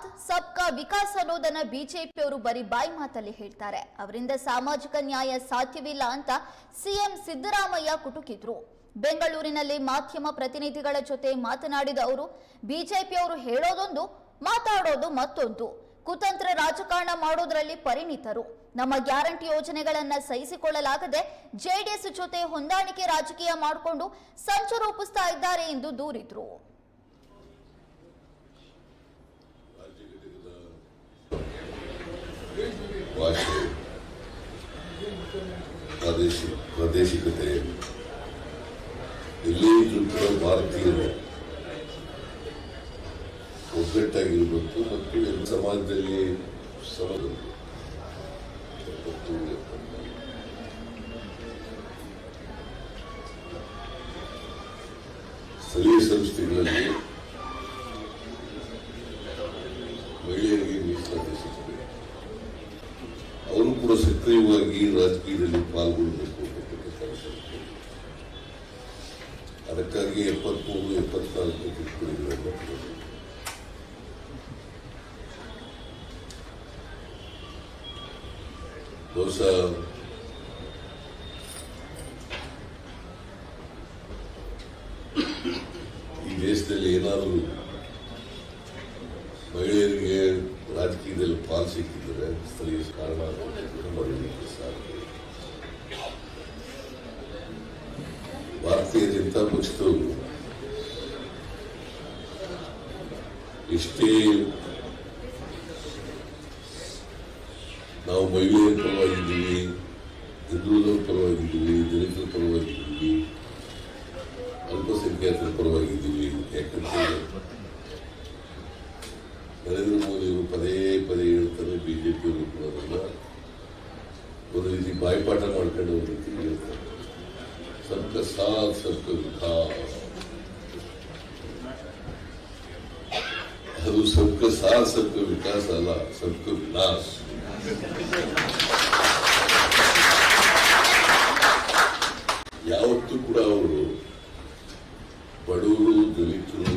ಸಾಥ್ ಸಬ್ಕಾ ವಿಕಾಸ್ ಅನ್ನೋದನ್ನ ಬಿಜೆಪಿಯವರು ಬರೀ ಬಾಯಿ ಮಾತಲ್ಲಿ ಹೇಳ್ತಾರೆ. ಅವರಿಂದ ಸಾಮಾಜಿಕ ನ್ಯಾಯ ಸಾಧ್ಯವಿಲ್ಲ ಅಂತ ಸಿಎಂ ಸಿದ್ದರಾಮಯ್ಯ ಕುಟುಕಿದ್ರು. ಬೆಂಗಳೂರಿನಲ್ಲಿ ಮಾಧ್ಯಮ ಪ್ರತಿನಿಧಿಗಳ ಜೊತೆ ಮಾತನಾಡಿದ ಅವರು, ಬಿಜೆಪಿಯವರು ಹೇಳೋದೊಂದು, ಮಾತಾಡೋದು ಮತ್ತೊಂದು. ಕುತಂತ್ರ ರಾಜಕಾರಣ ಮಾಡೋದ್ರಲ್ಲಿ ಪರಿಣಿತರು. ನಮ್ಮ ಗ್ಯಾರಂಟಿ ಯೋಜನೆಗಳನ್ನ ಸಹಿಸಿಕೊಳ್ಳಲಾಗದೆ ಜೆಡಿಎಸ್ ಜೊತೆ ಹೊಂದಾಣಿಕೆ ರಾಜಕೀಯ ಮಾಡಿಕೊಂಡು ಸಂಚು ರೂಪಿಸ್ತಾ ಇದ್ದಾರೆ ಎಂದು ದೂರಿದ್ರು. ಭಾಷೆ ಪ್ರಾದೇಶಿಕ ಪ್ರಾದೇಶಿಕತೆ ಎಲ್ಲೇ ಇದ್ರೂ ಕೂಡ ಭಾರತೀಯರು ಒಗ್ಗಟ್ಟಾಗಿರಬೇಕು ಮತ್ತು ಎಲ್ಲ ಸಮಾಜದಲ್ಲಿ ಸಮಗಳು ಮತ್ತು ಸ್ಥಳೀಯ ಸಂಸ್ಥೆಗಳಲ್ಲಿ ಕೂಡ ಸಕ್ರಿಯವಾಗಿ ರಾಜಕೀಯದಲ್ಲಿ ಪಾಲ್ಗೊಳ್ಳಬೇಕು ಅದಕ್ಕಾಗಿ ಎಪ್ಪತ್ಮೂರು ಎಪ್ಪತ್ನಾಲ್ಕು ತಿದ್ದುಪಡಿಗಳನ್ನು. ಬಹುಶಃ ಈ ದೇಶದಲ್ಲಿ ಏನಾದರೂ ಮಹಿಳೆಯರಿಗೆ ರಾಜಕೀಯದಲ್ಲಿ ಪಾಲು ಸಿಕ್ಕಿದ್ರೆ ಸ್ಥಳೀಯ ಕಾರಣ ಭಾರತೀಯ ಜನತಾ ಪಕ್ಷದವರು ಎಷ್ಟೇ ನಾವು ಮಹಿಳೆಯರ ಪರವಾಗಿದ್ದೀವಿ ಹಿಂದೂಗಳ ಪರವಾಗಿದ್ದೀವಿ, ದಲಿತರ ಪರವಾಗಿದ್ದೀವಿ, ಅಲ್ಪಸಂಖ್ಯಾತರ ಪರವಾಗಿದ್ದೀವಿ, ಯಾಕಂದ್ರೆ ನರೇಂದ್ರ ಮೋದಿ ಪದೇ ಪದೇ ಹೇಳ್ತಾರೆ ಅವರು ಕೂಡ ಅದನ್ನ ಒಂದು ರೀತಿ ಬಾಯ್ಪಾಠ ಮಾಡ್ಕೊಂಡು ಒಂದು ರೀತಿ ಹೇಳ್ತಾರೆ. ಸಬ್ಕ ಸಾಥ್ ಸಬ್ಕ ವಿಕಾಸ್ ಅದು ಸಬ್ಕ ಸಾಥ್ ಸಬ್ಕ ಅಲ್ಲ ಸಬ್ಕ ಯಾವತ್ತೂ ಕೂಡ ಅವರು ಬಡವರು, ದಲಿತರು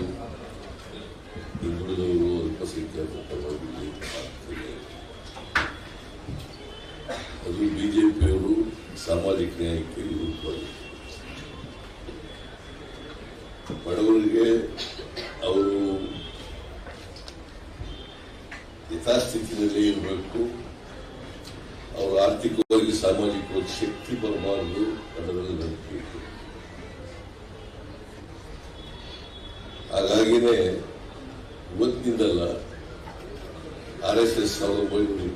ಪರವಾಗಿ ಆಗ್ತದೆ. ಅದು ಬಿಜೆಪಿಯವರು ಸಾಮಾಜಿಕ ನ್ಯಾಯಕ್ಕೆ ವಿರುದ್ಧವಾಗಿ ಬಡವರಿಗೆ ಅವರು ಯಥಾಸ್ಥಿತಿನಲ್ಲಿ ಇರಬೇಕು ಅವರು ಆರ್ಥಿಕವಾಗಿ ಸಾಮಾಜಿಕವಾಗಿ ಶಕ್ತಿ ಬರಬಾರದು ಅದರಲ್ಲಿ ನಂಬಿಕೆ ಹಾಗಾಗಿನೇ ಇವತ್ತಿನಿಂದಲ್ಲ ಆರ್ ಎಸ್ ಎಸ್ ಸಾವಿರದ ಒಂಬೈನೂರ